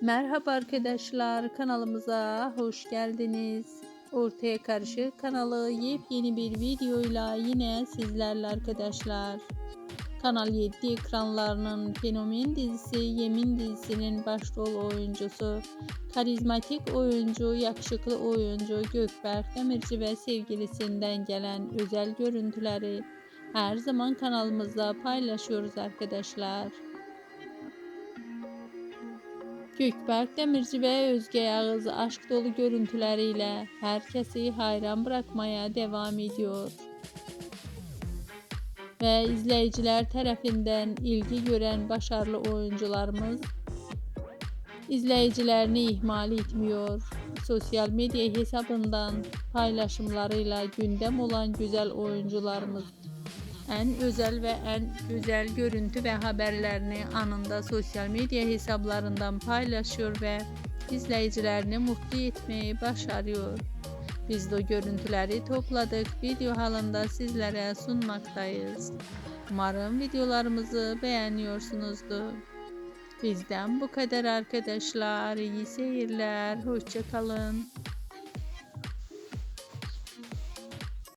Merhaba arkadaşlar kanalımıza hoş geldiniz. Ortaya Karışık kanalı yepyeni bir videoyla yine sizlerle arkadaşlar. Kanal 7 ekranlarının fenomen dizisi Yemin dizisinin başrol oyuncusu, karizmatik oyuncu, yakışıklı oyuncu Gökberk Demirci ve sevgilisinden gelen özel görüntüleri her zaman kanalımızda paylaşıyoruz arkadaşlar. Gökberk Demirci ve Özge Yağız aşk dolu görüntüleriyle herkesi hayran bırakmaya devam ediyor. Ve izleyiciler tarafından ilgi gören başarılı oyuncularımız izleyicilerini ihmal etmiyor. Sosyal medya hesabından paylaşımlarıyla gündem olan güzel oyuncularımız en özel ve en güzel görüntü ve haberlerini anında sosyal medya hesaplarından paylaşıyor ve izleyicilerini mutlu etmeyi başarıyor. Biz de görüntüleri topladık, video halinde sizlere sunmaktayız. Umarım videolarımızı beğeniyorsunuzdur. Bizden bu kadar arkadaşlar. İyi seyirler. Hoşçakalın.